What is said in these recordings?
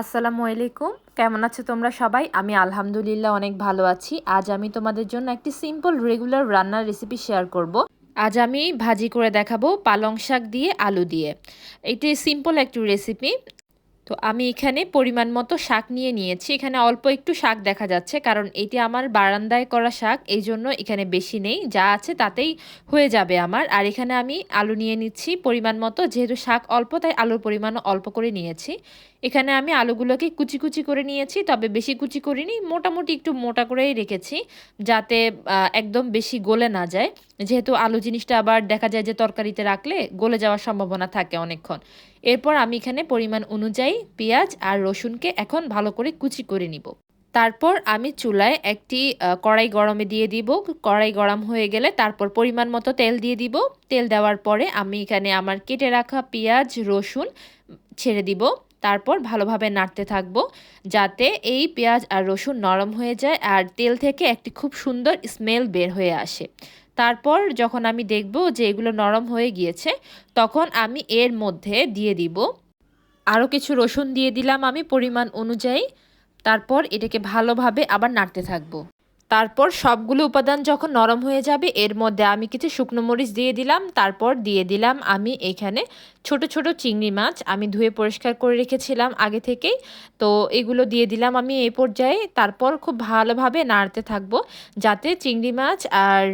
আসসালামু আলাইকুম। কেমন আছো তোমরা সবাই? আমি আলহামদুলিল্লাহ অনেক ভালো আছি। আজ আমি তোমাদের জন্য একটি সিম্পল রেগুলার রান্নার রেসিপি শেয়ার করব। আজ আমি ভাজি করে দেখাবো পালং শাক দিয়ে আলু দিয়ে। এটি সিম্পল একটি রেসিপি তো আমি এখানে পরিমাণ মতো শাক নিয়ে নিয়েছি। এখানে অল্প একটু শাক দেখা যাচ্ছে, কারণ এটি আমার বারান্দায় করা শাক এই জন্য এখানে বেশি নেই। যা আছে তাতেই হয়ে যাবে আমার। আর এখানে আমি আলু নিয়ে নিচ্ছি পরিমাণ মতো, যেহেতু শাক অল্প, তাই আলুর পরিমাণও অল্প করে নিয়েছি। এখানে আমি আলুগুলোকে কুচি কুচি করে নিয়েছি, তবে বেশি কুচি করিনি, মোটামুটি একটু মোটা করেই রেখেছি, যাতে একদম বেশি গলে না যায়। যেহেতু আলু জিনিসটা আবার দেখা যায় যে তরকারিতে রাখলে গলে যাওয়ার সম্ভাবনা থাকে অনেকক্ষণ। এরপর আমি এখানে পরিমাণ অনুযায়ী পেঁয়াজ আর রসুনকে এখন ভালো করে কুচি করে নিব। তারপর আমি চুলায় একটি কড়াই গরমে দিয়ে দিব। কড়াই গরম হয়ে গেলে তারপর পরিমাণ মতো তেল দিয়ে দিব। তেল দেওয়ার পরে আমি এখানে আমার কেটে রাখা পেঁয়াজ, রসুন ছেড়ে দিব। তারপর ভালোভাবে নাড়তে থাকব যাতে এই পেঁয়াজ আর রসুন নরম হয়ে যায় আর তেল থেকে একটি খুব সুন্দর স্মেল বের হয়ে আসে। তারপর যখন আমি দেখব যে এগুলো নরম হয়ে গিয়েছে, তখন আমি এর মধ্যে দিয়ে দিব আরও কিছু রসুন দিয়ে দিলাম আমি পরিমাণ অনুযায়ী। তারপর এটাকে ভালোভাবে আবার নাড়তে থাকব। তারপর সবগুলো উপাদান যখন নরম হয়ে যাবে, এর মধ্যে আমি কিছু শুকনো মরিচ দিয়ে দিলাম, তারপর দিয়ে দিলাম আমি এখানে ছোট ছোট চিংড়ি মাছ। আমি ধুয়ে পরিষ্কার করে রেখেছিলাম আগে থেকেই। তো এগুলো দিয়ে দিলাম আমি এই পর্যায়ে। তারপর খুব ভালোভাবে নাড়তে থাকব যাতে চিংড়ি মাছ আর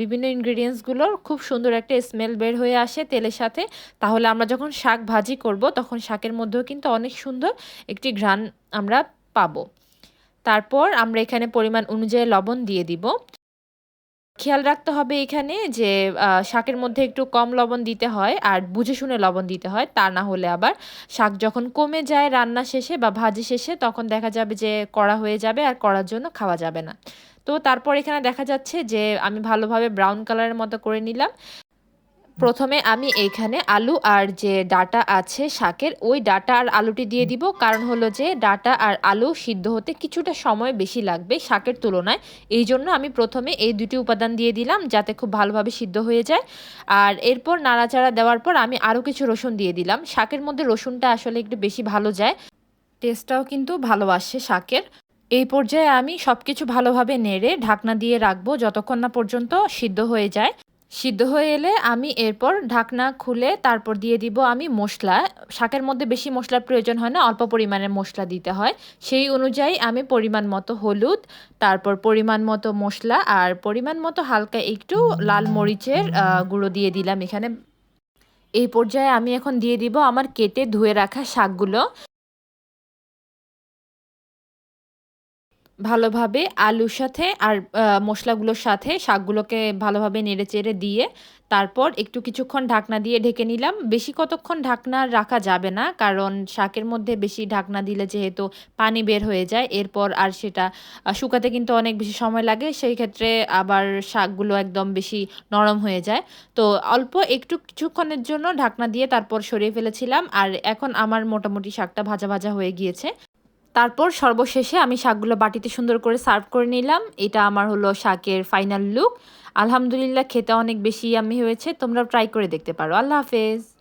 বিভিন্ন ইনগ্রিডিয়েন্টসগুলোর খুব সুন্দর একটা স্মেল বের হয়ে আসে তেলের সাথে। তাহলে আমরা যখন শাক ভাজি করব, তখন শাকের মধ্যেও কিন্তু অনেক সুন্দর একটি ঘ্রাণ আমরা পাবো। তারপর আমরা এখানে পরিমাণ অনুযায়ী লবণ দিয়ে দিব। খেয়াল রাখতে হবে এখানে যে শাকের মধ্যে একটু কম লবণ দিতে হয় আর বুঝে শুনে লবণ দিতে হয়, তা না হলে আবার শাক যখন কমে যায় রান্না শেষে বা ভাজি শেষে তখন দেখা যাবে যে কড়া হয়ে যাবে আর করার জন্য খাওয়া যাবে না। তো তারপর এখানে দেখা যাচ্ছে যে, আমি ভালোভাবে ব্রাউন কালারের মতো করে নিলাম। প্রথমে আমি এইখানে আলু আর যে ডাটা আছে শাকের, ওই ডাটা আর আলুটি দিয়ে দিব। কারণ হলো যে ডাটা আর আলু সিদ্ধ হতে কিছুটা সময় বেশি লাগবে শাকের তুলনায়। এই জন্য আমি প্রথমে এই দুটি উপাদান দিয়ে দিলাম যাতে খুব ভালোভাবে সিদ্ধ হয়ে যায়। আর এরপর নাড়াচাড়া দেওয়ার পর আমি আরও কিছু রসুন দিয়ে দিলাম। শাকের মধ্যে রসুনটা আসলে একটু বেশি ভালো যায়। টেস্টটাও কিন্তু ভালো আসে শাকের। এই পর্যায়ে আমি সব কিছু ভালোভাবে নেড়ে ঢাকনা দিয়ে রাখব যতক্ষণ না পর্যন্ত সিদ্ধ হয়ে যায়। সিদ্ধ হয়ে এলে আমি এরপর ঢাকনা খুলে তারপর দিয়ে দিব আমি মশলা। শাকের মধ্যে বেশি মশলার প্রয়োজন হয় না, অল্প পরিমাণের মশলা দিতে হয়। সেই অনুযায়ী আমি পরিমাণ মতো হলুদ, তারপর পরিমাণ মতো মশলা আর পরিমাণ মতো হালকা একটু লাল মরিচের গুঁড়ো দিয়ে দিলাম এখানে। এই পর্যায়ে আমি এখন দিয়ে দিব আমার কেটে ধুয়ে রাখা শাকগুলো। ভালোভাবে আলুর সাথে আর মশলাগুলোর সাথে শাকগুলোকে ভালোভাবে নেড়ে চেড়ে দিয়ে তারপর একটু কিছুক্ষণ ঢাকনা দিয়ে ঢেকে নিলাম। বেশি কতক্ষণ ঢাকনা রাখা যাবে না, কারণ শাকের মধ্যে বেশি ঢাকনা দিলে যেহেতু পানি বের হয়ে যায়, এরপর আর সেটা শুকাতে কিন্তু অনেক বেশি সময় লাগে, সেই ক্ষেত্রে আবার শাকগুলো একদম বেশি নরম হয়ে যায়। তো অল্প একটু কিছুক্ষণের জন্য ঢাকনা দিয়ে তারপর সরিয়ে ফেলেছিলাম, আর এখন আমার মোটামুটি শাকটা ভাজা ভাজা হয়ে গিয়েছে। তারপর সর্বশেষে আমি শাকগুলো বাটিতে সুন্দর করে সার্ভ করে নিলাম। এটা আমার হলো শাকের ফাইনাল লুক। আলহামদুলিল্লাহ, খেতে অনেক বেশি আমি হয়েছে। তোমরা ট্রাই করে দেখতে পারো। আল্লাহ হাফেজ।